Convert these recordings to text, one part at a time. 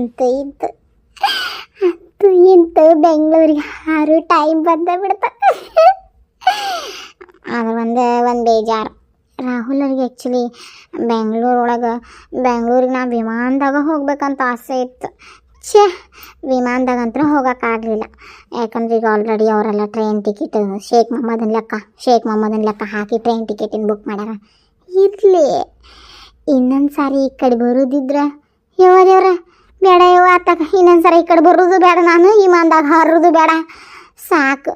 ಅಂತ ಇತ್ತು ಅಂತೂ ಇಂತು ಬೆಂಗಳೂರಿಗೆ ಹಾರು ಟೈಮ್ ಬಂದ ಬಿಡ್ತ. ಆದ್ರೆ ಒಂದು ಒಂದು ಬೇಜಾರು. ರಾಹುಲ್ ಅವ್ರಿಗೆ ಆ್ಯಕ್ಚುಲಿ ಬೆಂಗಳೂರೊಳಗೆ ಬೆಂಗಳೂರಿಗೆ ನಾ ವಿಮಾನದಾಗ ಹೋಗ್ಬೇಕಂತ ಆಸೆ ಇತ್ತು. ಛೇ, ವಿಮಾನದಾಗ ಅಂತ ಹೋಗೋಕ್ಕಾಗಲಿಲ್ಲ ಯಾಕಂದ್ರೆ ಈಗ ಆಲ್ರೆಡಿ ಅವರೆಲ್ಲ ಟ್ರೈನ್ ಟಿಕೆಟ್ ಶೇಖ್ ಮೊಹಮ್ಮದನ್ ಲೆಕ್ಕ ಶೇಖ್ ಮೊಹಮ್ಮದನ್ ಲೆಕ್ಕ ಹಾಕಿ ಟ್ರೈನ್ ಟಿಕೆಟಿನ ಬುಕ್ ಮಾಡ್ಯಾರ. ಇರಲಿ. ಇನ್ನೊಂದು ಸಾರಿ ಈ ಕಡೆ ಬರೋದಿದ್ರೆ ಯಾವ ದೇವ್ರ ಬೇಡ ಯವ್ವ ಆತಾಗ ಇನ್ನೊಂದು ಸಾರಿ ಈ ಕಡೆ ಬರೋದು ಬೇಡ ನಾನು, ಈ ವಿಮಾನದಾಗ ಹರೋದು ಬೇಡ. ಸಾಕು.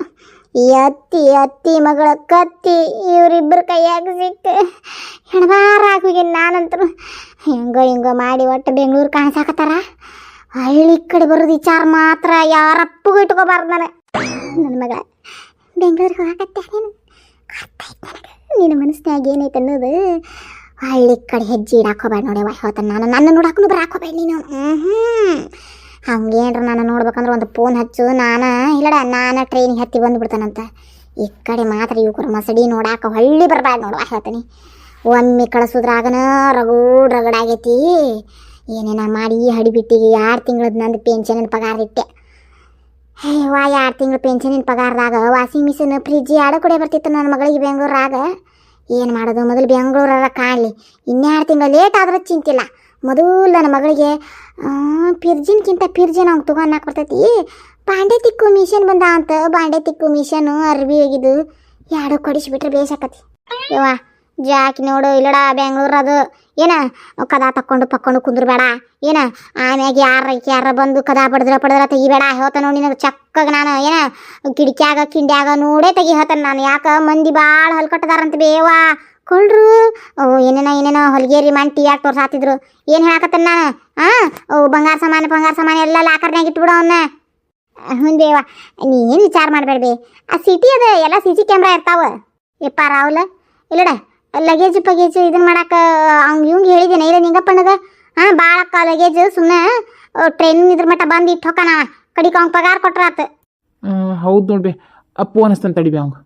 ಅತ್ತಿ ಅತ್ತಿ ಮಗಳ ಕತ್ತಿ ಇವರಿಬ್ಬರ ಕೈಯಾಗ ಸಿಕ್ಕ ಹೆಣಬಾರ ಆಗೋಗಿ ನಾನಂತೂ ಹಿಂಗ ಹಿಂಗ ಮಾಡಿ ಒಟ್ಟು ಬೆಂಗಳೂರು ಕಾಣಿಸಾಕತ್ತಾರ. ಹಳ್ಳಿ ಕಡೆ ಬರೋದು ವಿಚಾರ ಮಾತ್ರ ಯಾರಪ್ಪಗೂ ಇಟ್ಕೋಬಾರ್ದು ನಾನು. ನನ್ನ ಮಗಳ ಬೆಂಗಳೂರಿಗೆ ಹೋಗಕತ್ತೆ ನೀನು. ನಿನ್ನ ಮನಸ್ಸಿನಾಗ ಏನೈತೆ ಅನ್ನೋದು. ಹಳ್ಳಿ ಕಡೆ ಹೆಜ್ಜೆ ಇಡಾಕ್ ಹೋಗ್ಬೇಡ ನೋಡಿ ಹೇಳ್ತಾನೆ. ನಾನು ನನ್ನ ನೋಡಕ್ಕೂ ಬರಾಕ್ ಹೋಗ್ಬೇಡ ನೀನು. ಹ್ಞೂ ಹಂಗೇನ್ರ ನಾನು ನೋಡ್ಬೇಕಂದ್ರೆ ಒಂದು ಫೋನ್ ಹಚ್ಚು. ನಾನು, ಇಲ್ಲಡ, ನಾನು ಟ್ರೈನಿಗೆ ಹತ್ತಿ ಬಂದುಬಿಡ್ತಾನಂತ. ಈ ಕಡೆ ಮಾತ್ರ ಇವ್ಕರ ಮಸಡಿ ನೋಡಾಕ ಹಳ್ಳಿ ಬರಬೇಡ ನೋಡುವ ಹೇಳ್ತೀನಿ. ಒಮ್ಮೆ ಕಳಿಸೋದ್ರಾಗನ ರಗೂಡ್ ರಗಡಾಗೈತಿ ಏನೇನ ಮಾಡಿ ಹಡಿಬಿಟ್ಟಿಗೆ ಎರಡು ತಿಂಗಳದ ನಂದು ಪೆನ್ಷನಿನ ಪಗಾರ ಇಟ್ಟೆ. ವಾ ಎರಡು ತಿಂಗಳು ಪೆನ್ಷನಿನ ಪಗಾರದಾಗ ವಾಷಿಂಗ್ ಮಿಷಿನ್ ಫ್ರಿಜ್ ಎರಡು ಬರ್ತಿತ್ತು ನನ್ನ ಮಗಳಿಗೆ ಬೆಂಗಳೂರಾಗ ಏನು ಮಾಡೋದು? ಮೊದಲು ಬೆಂಗಳೂರಲ್ಲ ಕಾಣಲಿ ಇನ್ನೆರಡು ತಿಂಗಳು ಲೇಟ್ ಆದ್ರೆ ಚಿಂತಿಲ್ಲ. ಮೊದಲು ನನ್ನ ಮಗಳಿಗೆ ಪಿರ್ಜಿನ್ಕಿಂತ ಪಿರ್ಜಿನ್ ಅವ್ನು ತೊಗೊಂಡಾಕ ಬರ್ತೈತಿ. ಬಾಂಡೆ ತಿಕ್ಕು ಮಿಷನ್ ಬಂದ ಅಂತ. ಬಾಂಡೆ ತಿಕ್ಕು ಮಿಷನು ಅರ್ಬಿ ಹೋಗಿದ್ದು. ಎರಡು ಕೊಡಿಸ್ಬಿಟ್ರೆ ಬೇಸಾಕತಿ ಯವ್ವ, ಜಾಕಿ ನೋಡು, ಇಲ್ಲಡ ಬೆಂಗಳೂರು ಅದು. ಏನ? ಕದ ತಕ್ಕೊಂಡು ಪಕ್ಕೊಂಡು ಕುಂದ್ರಬೇಡ. ಏನ? ಆಮ್ಯಾಗ ಯಾರ ಯಾರ ಬಂದು ಕದ ಬಡದ್ರ ಪಡದ್ರ ತೆಗಿಬೇಡ. ಹೇಳ್ತ ನೋಡಿ ನಿನಗೆ ಚಕ್ಕಗ ನಾನು, ಏನ? ಕಿಡಿಕ್ಯಾಗ ಕಿಂಡ್ಯಾಗ ನೋಡೇ ತೆಗಿ ಹೇಳ್ತಾನೆ ನಾನು. ಯಾಕ? ಮಂದಿ ಭಾಳ ಹಲ್ಕಟ್ಟದಾರಂತ ಬೇವಾ. ಕೊಳ್ರು? ಏನೇನ, ಏನೇನೋ ಹೊಲಿಗೇರಿ ಮಂಟಿ ಟಿ ಯಾಕೆ ತೋರ್ಸಾತಿದ್ರು? ಏನು ಹೇಳಕತ್ತೇನೆ ನಾನು? ಹಾಂ ಓ, ಬಂಗಾರ ಸಾಮಾನು ಬಂಗಾರ ಸಾಮಾನು ಎಲ್ಲ ಲಾಕರ್ನಾಗ ಇಟ್ಬಿಡು ಅವನ್ನ ಹ್ಞೂ ದೇವ. ನೀ ಏನು ವಿಚಾರ ಬೇ ಆ ಸಿಟಿ ಅದ, ಎಲ್ಲ ಸಿ ಸಿ ಕ್ಯಾಮ್ರಾ ಇರ್ತಾವ. ಯಪ್ಪ ರಾಹುಲ್? ಇಲ್ಲಡ. ಲಗೇಜ್ ಪಗೇಜ್ ಇದನ್ನ ಮಾಡಕ್ಕೆ ಅವ್ನು ಇವಂಗೆ ಹೇಳಿದ್ದೇನೆ ಇಲ್ಲ ನಿಂಗಪ್ಪಣ್ಣಗ ಹಾಂ ಭಾಳಕ್ಕ ಲಗೇಜ್ ಸುಮ್ಮನೆ ಟ್ರೈನ್ ಇದ್ರ ಮಟ್ಟ ಬಂದು ಇಟ್ಟು ಹೊಕ್ಕನ ಕಡಿಕ ಅವ್ನ ಪಗಾರ ಕೊಟ್ರಾತ. ಹೌದು ನೋಡ್ಬಿ ಅಪ್ಪು ಅನಿಸ್ತಾನೆ ತಡಿಬಿ ಅವಂಗ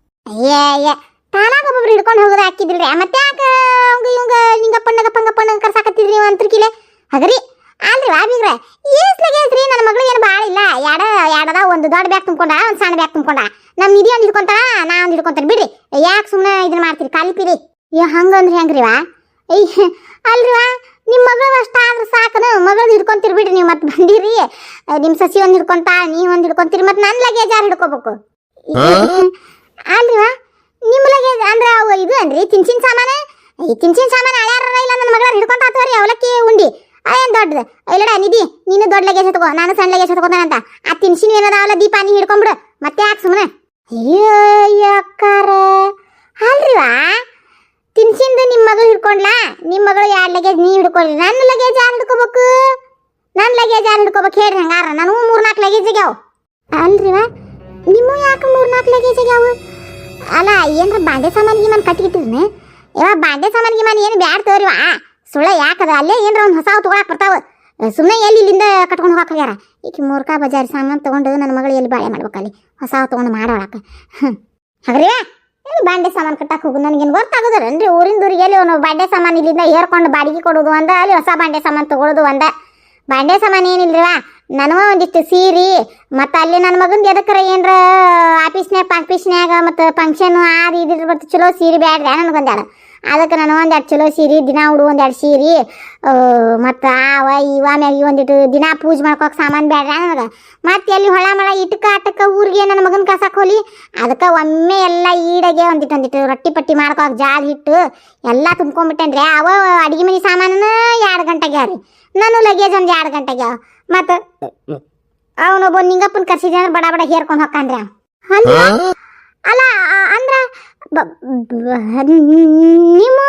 ಏ ಏ ತಾನಾಗ ಒಬ್ಬೊಬ್ರು ಹಿಡ್ಕೊಂಡು ಹೋಗೋದು ಹಾಕಿದ್ರಿ ಮತ್ತೆ ಯಾಕೆ ಅವಂಗ ಇವಂಗ ನಿಂಗಪ್ಪಣ್ಣಗ ಪಂಗಪ್ಪಣ್ಣಗ ಕರ್ಸಾಕತ್ತಿದ್ರಿ ನೀವು ಅಂತರ್ಕಿಲೆ ಹಗರಿ ಅಲ್ರಿ ವಾಬಿಗ್ರ ಏಸ್ ಲಗೇಜ್ ರೀ ನನ್ನ ಮಗಳು ಏನು ಭಾಳ ಇಲ್ಲ ಯಾಡ ಯಾಡದ ಒಂದು ದೊಡ್ಡ ಬ್ಯಾಗ್ ತುಂಬಕೊಂಡ ಒಂದು ಸಣ್ಣ ಬ್ಯಾಗ್ ತುಂಬಕೊಂಡ ನಮ್ಮ ನಿಧಿ ಒಂದು ಹಿಡ್ಕೊಂತಾಳ ನಾ ಒಂದು ಹಿಡ್ಕೊಂತಾನೆ ಬಿಡ್ರಿ ಯಾಕೆ ಸುಮ್ಮನೆ ಇದನ್ನ ಮಾಡ್ತೀರಿ ಕಾಲಿಪಿರಿ ಏ ಹಂಗಂದ್ರೆ ಹೆಂಗ್ರಿವಾ ಐ ಅಲ್ರಿವಾ ನಿಮ್ಮ ಮಗಳು ಅಷ್ಟ ಆದ್ರೆ ಸಾಕನು. ಮಗಳನ್ನ ಹಿಡ್ಕೊಂತಿರ್ಬಿಡ್ರಿ ನೀವು ಮತ್ತೆ ಬಂದಿರಿ. ನಿಮ್ಮ ಸಸಿ ಒಂದು ಹಿಡ್ಕೊಂತಾ ನೀವು ಒಂದು ಹಿಡ್ಕೊಂತೀರಿ. ಮತ್ತೆ ನನ್ನ ಲಗೇಜ್ ಯಾರು ಹಿಡ್ಕೋಬೇಕು? ಅಲ್ರಿವಾ ನಿಮ್ಮ ಲಗೇಜ್ ಅಂದ್ರೆ ಅವು ಇದು ಅನ್ರಿ ತಿನ್ಸಿನ ಸಾಮಾನು? ಈ ತಿನ್ಸಿನ ಸಾಮಾನು ಹಳ್ಯಾರ ಇಲ್ಲ. ನನ್ನ ಮಗಳ ಹಿಡ್ಕೊಂತ ಆತವ್ರಿ ಅವಲಕ್ಕಿ ಉಂಡಿ. ಅದೇನು ದೊಡ್ಡದು? ಇಲ್ಲಡ ನಿಧಿ ನೀನು ದೊಡ್ಡ ಲಗೇಜ್ ತಗೋ ನಾನು ಸಣ್ಣ ಲಗೇಜ್ ಅಂತ ಆ ತಿನ್ಸಿನ ಏನದಾವಲ್ಲ ದೀಪ ನೀ ಹಿಡ್ಕೊಂಬಿಡು. ಮತ್ತೆ ಯಾಕೆ ಸುಮ್ಮನೆ ಅಯ್ಯೋ ಅಕ್ಕಾರ. ಅಲ್ರಿವಾ ತಿನ್ಸಿಂದು ನಿಮ್ಮ ಮಗಳು ಹಿಡ್ಕೊಂಡ್ಲಾ? ನಿಮ್ಮ ಮಗಳು ಎರಡು ಲಗೇಜ್ ನೀ ಹಿಡ್ಕೊಳ್ಳಿ ನನ್ನ ಲಗೇಜ್ ಯಾರು ಹಿಡ್ಕೋಬೇಕು? ನನ್ನ ಲಗೇಜ್ ಯಾರು ಹಿಡ್ಕೋಬೇಕು ಹೇಳ್ರಿ ಹಂಗಾರ. ನನಗೂ ಮೂರ್ನಾಲ್ಕು ಲಗೇಜ್ ಆಗ್ಯಾವ ಅಲ್ರಿವಾ ನಿಮ್ಮ ಯಾಕೆ ಮೂರ್ನಾಲ್ಕು ಲಗೇಜ್ ಆಗ್ಯಾವ ಅಲ್ಲ, ಏನ್ರ ಬಾಂಡೆ ಸಾಮಾನು ಗೀಮಾನ್ ಕಟ್ಟಿಗಿಟ್ಟಿರ್ನೆ ಯಾವ ಬಾಂಡೆ ಸಾಮಾನಿಗೆ ಗೀಮಾನ್ ಏನು ಬ್ಯಾಡ ತೋರಿವ ಸುಳ್ಳ ಯಾಕದ ಅಲ್ಲೇ ಏನ್ರ ಒಂದು ಹೊಸ ತೊಗೊಳಕ್ ಬರ್ತಾವ. ಸುಮ್ಮನೆ ಎಲ್ಲಿ ಇಲ್ಲಿಂದ ಕಟ್ಕೊಂಡು ಹೋಗಕ್ಕೆ ಹೋಗ್ಯಾರ? ಈಕಿ ಮೂರ್ಖಾ ಬಜಾರ್ ಸಾಮಾನು ತೊಗೊಂಡು ನನ್ನ ಮಗಳು ಎಲ್ಲಿ ಬಾಳೆ ಮಾಡ್ಬೇಕಲ್ಲಿ? ಹೊಸ ತೊಗೊಂಡು ಮಾಡೋಳಕ್ಕೆ ಹಾಗ್ರಿ ಬಾಂಡೆ ಸಾಮಾನು ಕಟ್ಟಕ್ಕೆ ಹೋಗು, ನನಗೇನು ಗೊತ್ತಾಗೋದಲ್ರಿ ಊರಿಂದ ಊರಿಗೆ ಎಲ್ಲಿ ಅವನು ಬಾಂಡೆ ಸಾಮಾನು ಇಲ್ಲಿಂದ ಹೇರ್ಕೊಂಡು ಬಾಡಿಗೆ ಕೊಡೋದು ಅಂದ, ಅಲ್ಲಿ ಹೊಸ ಬಾಂಡೆ ಸಾಮಾನು ತೊಗೊಳೋದು ಒಂದ ಬಾಂಡೆ ಸಾಮಾನು ಏನಿಲ್ರಿವಾ ನನವ ಒಂದಿಷ್ಟು ಸೀರೆ, ಮತ್ತು ಅಲ್ಲಿ ನನ್ನ ಮಗಂದು ಎದಕ್ಕರ ಏನರ ಆಫೀಸ್ನ್ಯಾಗ ಆಫೀಸ್ನ್ಯಾಗ ಮತ್ತು ಫಂಕ್ಷನ್ ಅದು ಇದ್ರ ಮತ್ತು ಚಲೋ ಸೀರೆ ಬ್ಯಾಡ್ರಿ ನನಗೊಂದೆರಡು ಅದಕ್ಕೆ ನಾನು ಎರಡು ಚಲೋ ಸೀರೆ, ದಿನ ಉಡು ಒಂದೆರಡು ಸೀರೆ ಮತ್ತು ಆವ, ಇವ ಮ್ಯಾಗ ಒಂದಿಟ್ಟು ದಿನ ಪೂಜೆ ಮಾಡ್ಕೋಕೆ ಸಾಮಾನು ಬೇಡ ನನಗೆ. ಮತ್ತೆ ಎಲ್ಲಿ ಹೊಳ ಮಳ ಇಟ್ಕ ಆಟಕ್ಕೆ ಊರಿಗೆ ನನ್ನ ಮಗನ ಕಸಕ್ಕೆ ಹೋಲಿ. ಅದಕ್ಕೆ ಒಮ್ಮೆ ಎಲ್ಲ ಈಡಗೆ ಒಂದಿಟ್ಟು ಒಂದಿಟ್ಟು ರೊಟ್ಟಿ ಪಟ್ಟಿ ಮಾಡ್ಕೋಕೆ ಜಾಲ್ ಹಿಟ್ಟು ಎಲ್ಲ ತುಂಬ್ಕೊಂಡ್ಬಿಟ್ಟೇನ್ರಿ ಅವ ಅಡುಗೆ ಮನೆ ಸಾಮಾನು ಎರಡು ಗಂಟೆಗೆ ರೀ ನಾನು ಲಗೇಜ್ ಒಂದು ಎರಡು ಗಂಟೆಗೆ ಮತ್ತು ಅವನೊಬ್ಬ ನಿಂಗಪ್ಪನ ಕರ್ಸಿದ ಅಂದ್ರೆ ಬಡ ಬಡ ಹೇರ್ಕೊಂಡು ಹೊಕ್ಕಾನ್ರಿ ರೀ ಅಲ್ಲ ಅಲ್ಲ ಅಂದ್ರೆ ನೀವು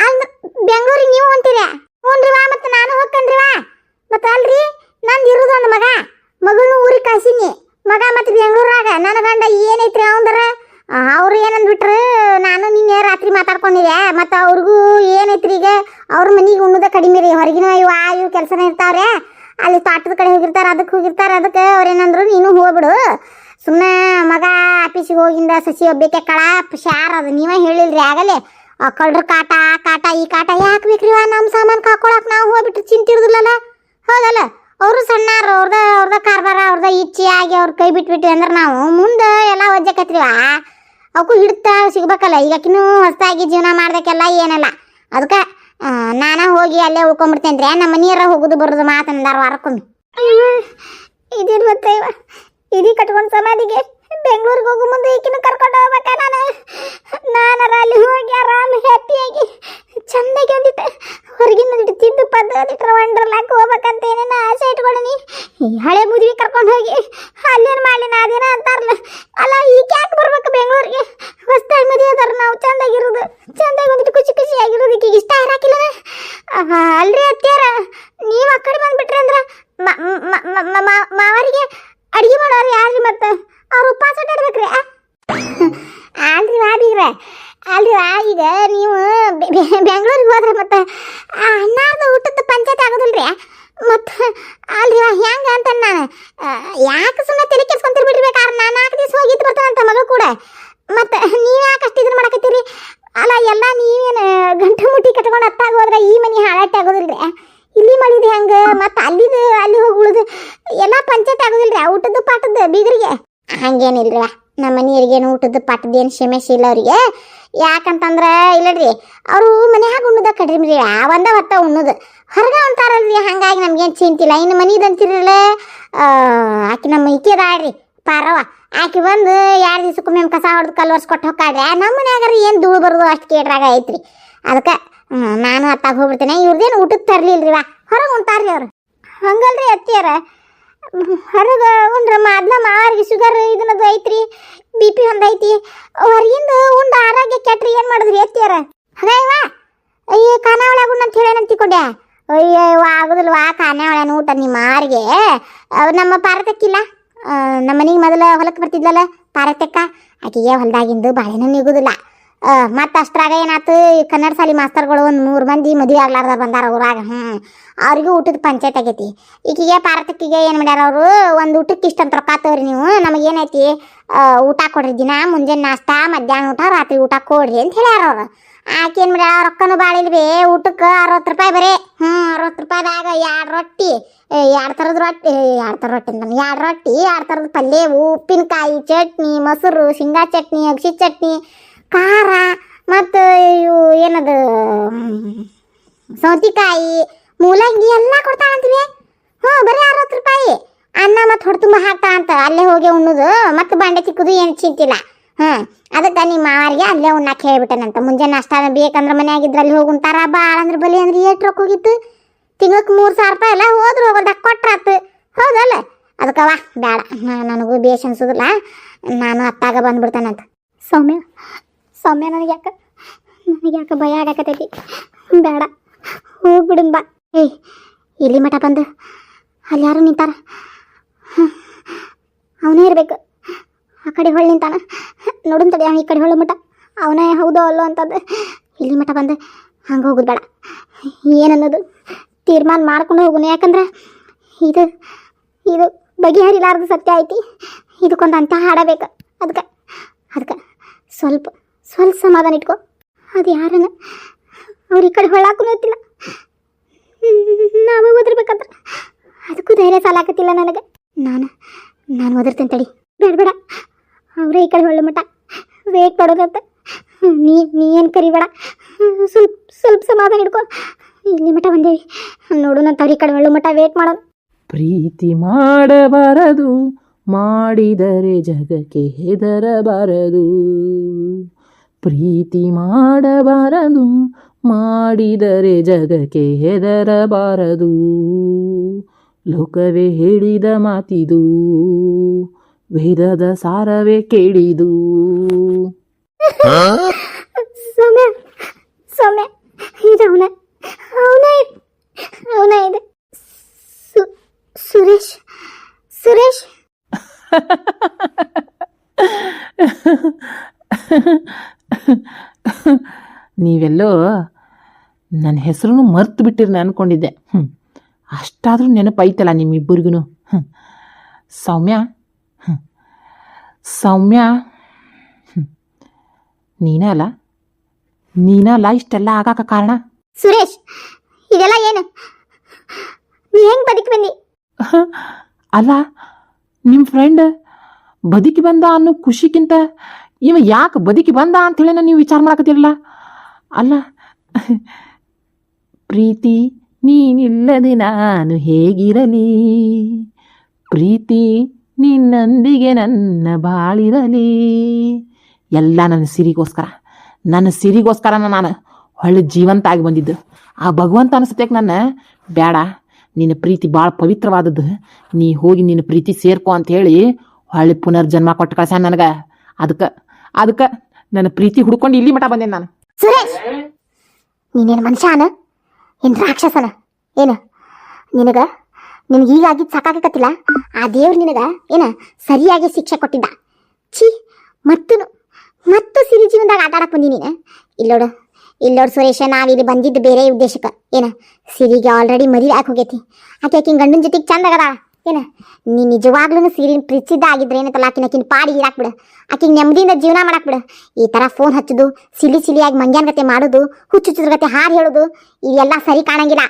ಅಂದ್ರ ಬೆಂಗಳೂರಿಗೆ ನೀವು ಹೊಂಟಿರ. ಹ್ಞೂನ್ರಿವಾ ಮತ್ತೆ ನಾನು ಹೋಗ್ಕಂಡ್ರಿವಾ ಮತ್ತೆ ಅಲ್ರಿ, ನಂದು ಇರೋದು ಒಂದು ಮಗ. ಮಗನು ಊರಿಗೆ ಕಳ್ಸೀನಿ. ಮಗ ಮತ್ತೆ ಬೆಂಗಳೂರಾಗ. ನನ್ನ ಗಂಡ ಏನೈತ್ರಿ ಅವಂದ್ರ? ಅವ್ರು ಏನಂದ್ಬಿಟ್ರು, ನಾನು ನಿನ್ನೆ ರಾತ್ರಿ ಮಾತಾಡ್ಕೊಂಡಿದ್ದೆ ಮತ್ತು ಅವ್ರಿಗೂ ಏನೈತ್ರಿ ಈಗ? ಅವ್ರ ಮನೆಗೆ ಉಣ್ಣದ ಕಡಿಮೆ ರೀ. ಹೊರಗಿನ ಇವು, ಆ, ಇವು ಕೆಲಸನೇ ಇರ್ತಾವ್ರೆ. ಅಲ್ಲಿ ತೋಟದ ಕಡೆ ಹೋಗಿರ್ತಾರೆ ಅದಕ್ಕೆ ಹೋಗಿರ್ತಾರೆ. ಅದಕ್ಕೆ ಅವ್ರು ಏನಂದ್ರು, ನೀನು ಹೋಗ್ಬಿಡು. ಸುಮ್ಮನೆ ಆಫೀಸಿಗೆ ಹೋಗಿಂದ ಸಸಿ ಒಬ್ಬಕ್ಕೆ ಕಳ ಶಾರ್ ಅದು ನೀವೇ ಹೇಳಿಲ್ರಿ ಆ ಕಳ್ರ ಕಾಟ, ಆ ಕಾಟ, ಈ ಕಾಟ ಯಾಕೆ ಬೇಕ್ರಿ ನಮ್ಮ ಸಾಮಾನು ಕಾಕೊಳಕ್? ನಾವು ಹೋಗ್ಬಿಟ್ರೆ ಚಿಂತಿರ್ದಿಲ್ಲಲ್ಲ ಹೌದಲ್ಲ? ಅವರು ಸಣ್ಣಾರು, ಅವ್ರದ ಅವ್ರದ ಕಾರ್ಬಾರ, ಅವ್ರದ ಇಚ್ಛೆ ಆಗಿ ಅವ್ರ ಕೈ ಬಿಟ್ಬಿಟ್ವಿ ಅಂದ್ರೆ ನಾವು ಮುಂದೆ ಎಲ್ಲ ಒಜ್ಜಕತ್ರಿವಾ? ಅವಕ್ಕೂ ಹಿಡ್ತಾ ಸಿಗ್ಬೇಕಲ್ಲ ಈಗ ಆಕಿನೂ ಹೊಸದಾಗಿ ಜೀವನ ಮಾಡ್ದಕ್ಕೆಲ್ಲ ಏನಲ್ಲ. ಅದಕ್ಕೆ ನಾನ ಹೋಗಿ ಅಲ್ಲೇ ಉಳ್ಕೊಂಡ್ಬಿಡ್ತೇನ್ರಿ ನಮ್ಮ ಮನೆಯರ ಹೋಗುದು ಬರೋದು ಮಾತಂದಾರ ವಾರಕ್ಕೊಮ್ಮೆ. ಇದೇನು ಮತ್ತೆ ಇಡೀ ಕಟ್ಕೊಂಡು ಸಮಾಧಿಗೆ? ಬೆಂಗಳೂರಿಗೆ ಹೋಗೋ ಮುಂದೆ ಈಕಿನ ಕರ್ಕೊಂಡು ಹೋಗ್ಬೇಕ ನಾನು. ನಾನು ಅಲ್ಲಿ ಹೋಗಿ ಆರಾಮ್ ಹ್ಯಾಪಿಯಾಗಿ ಚಂದಾಗಿ ಒಂದಿಟ್ಟು ಹೊರಗಿನ ತಿಂದು ಒಂದಿಟ್ಟು ವಂಡರ್ಲಾಕ್ ಹೋಗ್ಬೇಕಂತ ಏನೇನು ಆಸೆ ಇಟ್ಕೊಂಡಿನಿ. ಹಳೆ ಮುದ್ವಿ ಕರ್ಕೊಂಡು ಹೋಗಿ ಅಲ್ಲೇನು ಮಾಡಲಿ ಅದೇನ ಅಂತಾರಲ್ಲ. ಅಲ್ಲ, ಈಕೆ ಯಾಕೆ ಬರ್ಬೇಕು ಬೆಂಗಳೂರಿಗೆ? ಹೊಸ್ದಾಗಿ ಮದುವೆ ಅದಾರ, ನಾವು ಚಂದಾಗಿರೋದು ಚಂದಾಗಿ ಒಂದಿಟ್ಟು ಖುಷಿ ಖುಷಿಯಾಗಿರೋದು ಈಕಿಗೆ ಇಷ್ಟ ಇರಾಕಿಲ್ಲ ಅಲ್ರಿ ಅತ್ಯಾರ ನೀವು ಆ ಕಡೆ ಬಂದ್ಬಿಟ್ರಿ ಅಂದ್ರೆ ಮ- ಮ- ಮ- ಮ- ಮ- ಮಾವರಿಗೆ ಅಡಿಗೆ ಮಾಡೋರು ಯಾರ್ರಿ ಮತ್ತೆ ಅವ್ರು ಉಪವಾಸ ಇಡ್ಬೇಕ್ರಿ ಅಲ್ರಿ ವಾದಿಗ್ರ ಅಲ್ರಿ ವಾ ಈಗ ನೀವು ಬೆಂಗಳೂರಿಗೆ ಹೋದ್ರೆ ಮತ್ತೆ ಅಣ್ಣಾರ್ದು ಊಟದ ಪಂಚಾಯತ್ ಆಗೋದಿಲ್ರಿ? ಮತ್ತೆ ಅಲ್ರಿ ಹೆಂಗೆ ಅಂತ ನಾನು? ಯಾಕೆ ಸುಮ್ಮನೆ ತಲೆ ಕೆಸ್ಕೊಂತಿರ್ ನಾ ನಾನು ನಾಲ್ಕು ದಿವಸ ಹೋಗಿದ್ದು ಬರ್ತಾನಂತ ಮಗಳು ಕೂಡ. ಮತ್ತೆ ನೀವು ಯಾಕೆ ಅಷ್ಟು ಇದನ್ನ ಮಾಡಕತ್ತೀರಿ? ಅಲ್ಲ, ಎಲ್ಲ ನೀವೇನು ಗಂಟು ಮುಟ್ಟಿ ಕಟ್ಕೊಂಡು ಹತ್ತಾಗ ಹೋದ್ರೆ ಈ ಮನೆ ಹಾಳಾಟ ಆಗೋದಿಲ್ರಿ? ಇಲ್ಲಿ ಮಾಡಿದ್ರಿ ಹೆಂಗೆ? ಮತ್ತೆ ಅಲ್ಲಿದು, ಅಲ್ಲಿ ಹೋಗಿ ಉಳಿದು ಎಲ್ಲ ಪಂಚಾಯತ್ ಆಗೋದಿಲ್ರಿ ಊಟದ ಊಟದ್ದು ಪಾಠದ್ದು ಬೀಗರಿಗೆ? ಹಂಗೇನಿಲ್ರಿ ನಮ್ಮ ಮನೆಯವ್ರಿಗೇನು ಊಟದ ಏನು ಸಮಸ್ಯೆ ಇಲ್ಲ ಅವರಿಗೆ? ಯಾಕಂತಂದ್ರೆ, ಇಲ್ಲಡ್ರಿ, ಅವರು ಮನ್ಯಾಗ ಉಣ್ಣುದ ಕಡಿಮೆ ರೀ ಒಂದ ಹೊತ್ತ ಉಣ್ಣದು. ಹೊರಗೆ ಅಂತಾರಲ್ರಿ ಹಂಗಾಗಿ ನಮ್ಗೇನು ಚಿಂತಿಲ್ಲ ಇನ್ನು ಮನಿದು ಅಂತಿರಲ್ಲ ಆಕೆ ನಮ್ಮ ಈಕಿ ಅದಾಳ್ರಿ ಪಾರವ ಆಕೆ ಬಂದು ಎರಡು ದಿವಸಕ್ಕೊಮ್ಮೆ ಕಸ ಹೊಡೆದು ಕಲ್ಲು ಒರ್ಸ್ಕೊಟ್ಟು ಹೋಗ್ಕಾಡ್ರಿ ನಮ್ಮ ಮನ್ಯಾಗಾರ ಏನು ಧೂಳು ಬರೋದು ಅಷ್ಟು ಕೇಟ್ರಾಗ ಐತ್ರಿ. ಅದಕ್ಕೆ ನಾನು ಅತ್ತಾಗ ಹೋಗ್ಬಿಡ್ತೇನೆ. ಇವ್ರದ್ದೇನು ಊಟಕ್ಕೆ ತರ್ಲಿಲ್ರಿ ವಾ ಹೊರಗೆ ಉಂಟಾರ್ರಿ ಅವರು. ಹಂಗಲ್ರಿ ಅತ್ತಿಯಾರ. ಹೊರಗೆ ಉಂಡ್ರ ಅದನ್ನ ಮಾರಿಗೆ ಶುಗರ್ ಇದನ್ನದು ಐತ್ರಿ ಬಿ ಪಿ ಒಂದೈತಿ ಹೊರಗಿಂದ ಉಂಡ ಆರೋಗ್ಯ ಕೆಟ್ರಿ ಏನು ಮಾಡಿದ್ರಿ ಅತ್ತಿಯಾರ ಹಗೈವ ಅಯ್ಯ ಖಾನಾವಳಿ ಆಗುಣ ಅಂತ ಹೇಳೇನ ತಿಳ್ಕೊಂಡೆ ಅಯ್ಯೋ ಆಗುದಿಲ್ವಾ ಖಾನಾವಳಿನ ಊಟ ನಿಮ್ಮ ಮಾರಿಗೆ. ನಮ್ಮ ಪಾರತಕ್ಕಿಲ್ಲ. ನಮ್ಮ ಮನೆಗೆ ಮೊದಲ ಹೊಲಕ್ಕೆ ಬರ್ತಿದ್ಲಲ್ಲ ಪಾರತಕ್ಕ. ಆಕೆಗೆ ಹೊಲ್ದಾಗಿಂದು ಬಾಳೆನೂ ನಿಗುದಿಲ್ಲ. ಮತ್ತು ಅಷ್ಟ್ರಾಗ ಏನಾಯ್ತು ಈ ಕನ್ನಡ ಶಾಲಿ ಮಾಸ್ತರ್ಗಳು ಒಂದು ಮೂರು ಮಂದಿ ಮದುವೆ ಆಗ್ಲಾರ್ದ ಬಂದಾರ ಊರಾಗ. ಹ್ಞೂ ಅವ್ರಿಗೂ ಊಟದ ಪಂಚಾಯತ್ ಆಗೈತಿ. ಈಕಿಗೆ ಪಾರತಕ್ಕಿಗೆ ಏನು ಮಾಡ್ಯಾರ ಅವರು? ಒಂದು ಊಟಕ್ಕೆ ಇಷ್ಟಂತ ರೊಕ್ಕ ತೋರಿ ನೀವು. ನಮಗೇನೈತಿ ಊಟ ಕೊಡ್ರಿ ದಿನ, ಮುಂಜಾನೆ ನಾಷ್ಟ, ಮಧ್ಯಾಹ್ನ ಊಟ, ರಾತ್ರಿ ಊಟ ಕೊಡ್ರಿ ಅಂತ ಹೇಳ್ಯಾರ ಅವ್ರು. ಆಕೆ ಏನು ಮಾಡ್ಯಾರ ರೊಕ್ಕನೂ ಭಾಳ ಇಲ್ವೇ ಊಟಕ್ಕೆ ಅರವತ್ತು ರೂಪಾಯಿ ಬರೀ. ಹ್ಞೂ ಅರವತ್ತು ರೂಪಾಯಿದಾಗ ಎರಡು ರೊಟ್ಟಿ ಎರಡು ಥರದ ರೊಟ್ಟಿ ಎರಡು ಥರ ರೊಟ್ಟಿ ಎರಡು ರೊಟ್ಟಿ, ಎರಡು ಥರದ ಪಲ್ಯ ಉಪ್ಪಿನಕಾಯಿ ಚಟ್ನಿ, ಮೊಸರು, ಶೇಂಗಾ ಚಟ್ನಿ ಅಗಸಿ ಚಟ್ನಿ ಖಾರ ಮತ್ತು ಇವು ಏನದು ಸೌತಿಕಾಯಿ, ಮೂಲಂಗಿ ಎಲ್ಲ ಕೊಡ್ತಾಳಂತೀವಿ ಹ್ಞೂ, ಬರೀ ಅರವತ್ತು ರೂಪಾಯಿ. ಅನ್ನ ಮತ್ತು ಹೊಡೆ ತುಂಬ ಹಾಕ್ತಾ ಅಂತ. ಅಲ್ಲೇ ಹೋಗಿ ಉಣ್ಣೋದು. ಮತ್ತು ಬಾಂಡೆ ಚಿಕ್ಕದು ಏನು ಚಿಂತಿಲ್ಲ. ಹ್ಞೂ, ಅದಕ್ಕೆ ನಿಮ್ಮ ಮಾವರಿಗೆ ಅಲ್ಲೇ ಉಣ್ಣಕ್ಕೆ ಹೇಳ್ಬಿಟ್ಟನಂತ. ಮುಂಜಾನೆ ನಾಷ್ಟ ಬೇಕಂದ್ರೆ ಮನೆಯಾಗಿದ್ರೆ ಅಲ್ಲಿ ಹೋಗಿ ಉಂಟಾರ ಭಾಳ ಅಂದ್ರೆ ಬಲಿ ಅಂದ್ರೆ ಏಟ್ ರೊಕ್ಕ ಹೋಗಿತ್ತು. ತಿಂಗ್ಳಕ್ಕೆ ಮೂರು ಸಾವಿರ ರೂಪಾಯಿ ಎಲ್ಲ ಹೋದ್ರು ಹೋಗೋದಾಗ ಕೊಟ್ರಾತು. ಹೌದಲ್ಲ ಅದಕ್ಕೆ ವಾ ಬೇಡ ನನಗೂ ಬೇಷ್ ಅನ್ಸೋದಿಲ್ಲ. ನಾನು ಅತ್ತಾಗ ಬಂದ್ಬಿಡ್ತಾನಂತ. ಸೌಮ್ಯ ಸೌಮ್ಯ ನನಗೆ ಯಾಕೆ ನನಗೆ ಯಾಕೆ ಭಯ ಆಗಕತ್ತೈತಿ? ಬೇಡ. ಹೋಗ್ಬಿಡನ್ ಬಾ. ಏಯ್ ಇಲ್ಲಿ ಮಠ ಬಂದು. ಅಲ್ಲಿ ಯಾರು ನಿಂತಾರ? ಅವನೇ ಇರಬೇಕು. ಆ ಕಡೆ ಹೊಳ್ಳಿ ನಿಂತಾನ. ಅವ್ನ್ ಈ ಕಡೆ ಹೊಳ್ಳು ಮಠ. ಅವನೇ ಹೌದೋ ಅಲ್ಲೋ ಅಂತಂದು. ಇಲ್ಲಿ ಮಠ ಬಂದು. ಹಂಗೆ ಹೋಗುದು ಬೇಡ. ಏನನ್ನೋದು ತೀರ್ಮಾನ ಮಾಡ್ಕೊಂಡು ಹೋಗುನು. ಯಾಕಂದ್ರೆ ಇದು ಇದು ಬಗೆಹರಿಲಾರ್ದು ಸತ್ಯ ಐತಿ. ಇದಕ್ಕೊಂದು ಅಂತ ಹಾಡಬೇಕು. ಅದಕ್ಕೆ ಅದಕ್ಕೆ ಸ್ವಲ್ಪ ಸ್ವಲ್ಪ ಸಮಾಧಾನ ಇಟ್ಕೋ. ಅದು ಯಾರನ್ನ? ಅವ್ರ ಈ ಕಡೆ ಹೊಳಾಕು ಗೊತ್ತಿಲ್ಲ ನಾವು ಓದಿರ್ಬೇಕಂದ್ರೆ ಅದಕ್ಕೂ ಧೈರ್ಯ ಸಾಲಾಕತ್ತಿಲ್ಲ ನನಗೆ. ನಾನು ನಾನು ಓದಿರ್ತೇನೆ ತಡಿ. ಬೇಡ ಬೇಡ. ಅವರೇ ಈ ಕಡೆ ಹೊಳ್ಳ ಮಟ್ಟ ವೇಟ್ ಮಾಡೋದಂತ ನೀ ನೀ ಏನು ಕರಿಬೇಡ. ಸ್ವಲ್ಪ ಸ್ವಲ್ಪ ಸಮಾಧಾನ ಇಟ್ಕೋ. ಇಲ್ಲಿ ಮಠ ಬಂದೇವಿ. ನೋಡು ಅವ್ರ ಈ ಕಡೆ ಹೊಳ್ಳು ಮಠ ವೇಟ್ ಮಾಡೋದು ಪ್ರೀತಿ ಮಾಡಬಾರದು. ಮಾಡಿದರೆ ಜಗಕ್ಕೆ ಹೆದರಬಾರದು. ಪ್ರೀತಿ ಮಾಡಬಾರದು ಮಾಡಿದರೆ ಜಗಕ್ಕೆ ಹೆದರಬಾರದು. ಲೋಕವೇ ಹೇಳಿದ ಮಾತಿದು ವೇದದ ಸಾರವೇ ಕೇಳಿದು. ಅವನ ಅವನ ಇದೆ ಸುರೇಶ್ ಸುರೇಶ್. ನೀವೆಲ್ಲೋ ನನ್ನ ಹೆಸರು ಮರ್ತು ಬಿಟ್ಟಿರಿ ಅನ್ಕೊಂಡಿದ್ದೆ. ಹ್ಞೂ ಅಷ್ಟಾದರೂ ನೆನಪೈತಲ್ಲ ನಿಮ್ಮಿಬ್ಬರಿಗೂ ಹ್ಞೂ ಸೌಮ್ಯ. ಹ್ಞೂ ಸೌಮ್ಯ. ಹ್ಞೂ ನೀನೇ ಅಲ್ಲ? ನೀನೇ ಅಲ್ಲ? ಇಷ್ಟೆಲ್ಲ ಆಗಾಕ ಕಾರಣ? ಸುರೇಶ್ ಇದೆಲ್ಲ ಏನು? ನೀ ಹೆಂಗ್ ಬದುಕಿ ಬಂದಿ? ಅಲ್ಲ ನಿಮ್ಮ ಫ್ರೆಂಡ್ ಬದುಕಿ ಬಂದ ಅನ್ನೋ ಖುಷಿಕ್ಕಿಂತ ಇವ ಯಾಕೆ ಬದುಕಿ ಬಂದ ಅಂಥೇಳಿ ನೀವು ವಿಚಾರ ಮಾಡಕತ್ತಿರಲ್ಲ? ಅಲ್ಲ, ಪ್ರೀತಿ ನೀನಿಲ್ಲದೆ ನಾನು ಹೇಗಿರಲಿ? ಪ್ರೀತಿ ನಿನ್ನೊಂದಿಗೆ ನನ್ನ ಬಾಳಿರಲಿ? ಎಲ್ಲ ನನ್ನ ಸಿರಿಗೋಸ್ಕರ, ನನ್ನ ಸಿರಿಗೋಸ್ಕರನ ನಾನು ಹೊಳ್ಳಿ ಜೀವಂತ ಆಗಿ ಬಂದಿದ್ದು. ಆ ಭಗವಂತ ಅನಿಸ್ತೇಕ್ ನನ್ನ ಬೇಡ ನಿನ್ನ ಪ್ರೀತಿ ಭಾಳ ಪವಿತ್ರವಾದದ್ದು. ನೀ ಹೋಗಿ ನಿನ್ನ ಪ್ರೀತಿ ಸೇರ್ಕೊ ಅಂತ ಹೇಳಿ ಹೊಳ್ಳಿ ಪುನರ್ಜನ್ಮ ಕೊಟ್ಟು ಕಳ್ಸ್ಯಾನ ನನಗೆ. ಅದಕ್ಕೆ ಅದಕ್ಕೆ ನನ್ನ ಪ್ರೀತಿ ಹುಡ್ಕೊಂಡು ಇಲ್ಲಿ ಮಟ ಬಂದೆ ನಾನು. ಸುರೇಶ್! ನೀನೇನು ಮನುಷ್ಯನ? ಏನು ರಾಕ್ಷಸನ? ಏನು? ನಿನಗ? ನಿನಗೆ ಈಗಾಗಿದ್ದು ಸಾಕಾಗತ್ತಿಲ್ಲ ಆ ದೇವ್ರು ನಿನಗ ಏನ ಸರಿಯಾಗಿ ಶಿಕ್ಷೆ ಕೊಟ್ಟಿದ್ದ? ಛೀ ಮತ್ತು ಮತ್ತು ಸಿರಿ ಜೀವನದಾಗ ಆಟಾಡಕ್ ಬಂದಿ ನೀನು? ಇಲ್ಲೋಡು ಇಲ್ಲೋಡು ಸುರೇಶ, ನಾವಿಲ್ಲಿ ಬಂದಿದ್ದು ಬೇರೆ ಉದ್ದೇಶಕ್ಕೆ. ಏನ, ಸಿರಿಗೆ ಆಲ್ರೆಡಿ ಮದುವೆ ಆಗಿ ಹೋಗೈತಿ. ಆಕೆ ಆಕಿನ ಗಂಡನ ಜೊತೆಗೆ ಚಂದ ಆಗದ ಏನ? ನೀ ನಿಜವಾಗ್ಲೂ ಸೀರಿನ ಪ್ರೀತಿಸಿದ್ದ ಆಗಿದ್ರೆ ಏನತ್ತಲ್ಲ ಆಕಿನ? ಆಕಿನ ಪಾಡಿ ಇರಾಕ್ಬಿಡು ಆಕಿಗೆ ನೆಮ್ಮದಿಯಿಂದ ಜೀವನ ಮಾಡಾಕ್ಬಿಡು. ಈ ಥರ ಫೋನ್ ಹಚ್ಚೋದು, ಸಿಲಿ ಸಿಲಿಯಾಗಿ ಮಂಗ್ಯಾನ್ ಗತೆ ಮಾಡೋದು, ಹುಚ್ಚು ಗತೆ ಹಾರು ಹೇಳೋದು, ಇವೆಲ್ಲ ಸರಿ ಕಾಣಂಗಿಲ್ಲ.